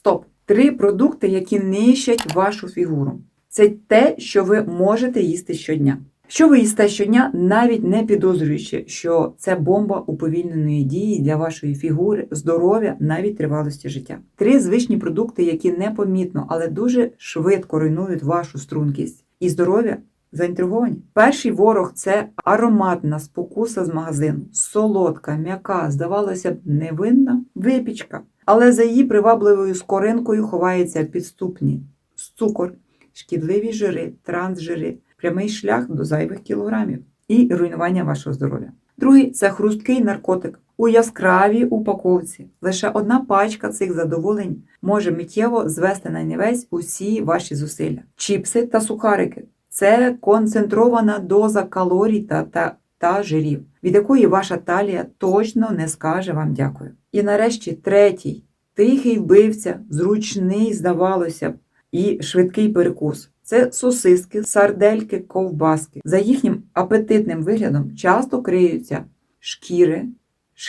Стоп! Три продукти, які нищать вашу фігуру. Це те, що ви можете їсти щодня. Що ви їсте щодня, навіть не підозрюючи, що це бомба уповільненої дії для вашої фігури, здоров'я, навіть тривалості життя. Три звичні продукти, які непомітно, але дуже швидко руйнують вашу стрункість і здоров'я. Заінтриговані? Перший ворог це ароматна спокуса з магазину, солодка, м'яка, здавалося б, невинна випічка. Але за її привабливою скоринкою ховаються підступні цукор, шкідливі жири, трансжири, прямий шлях до зайвих кілограмів і руйнування вашого здоров'я. Другий це хрусткий наркотик у яскравій упаковці. Лише одна пачка цих задоволень може миттєво звести на нівець усі ваші зусилля. Чіпси та сухарики це концентрована доза калорій та, та, та жирів, від якої ваша талія точно не скаже вам дякую. І нарешті третій тихий вбивця, зручний, здавалося б, і швидкий перекус. Це сосиски, сардельки, ковбаски. За їхнім апетитним виглядом часто криються шкіри,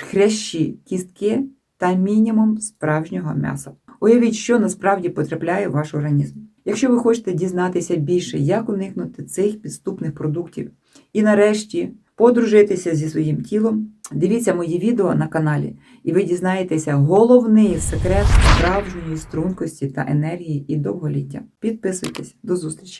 хрящі, кістки та мінімум справжнього м'яса. Уявіть, що насправді потрапляє в ваш організм. Якщо ви хочете дізнатися більше, як уникнути цих підступних продуктів, і нарешті подружитися зі своїм тілом, дивіться мої відео на каналі, і ви дізнаєтеся головний секрет справжньої стрункості та енергії і довголіття. Підписуйтесь, до зустрічі!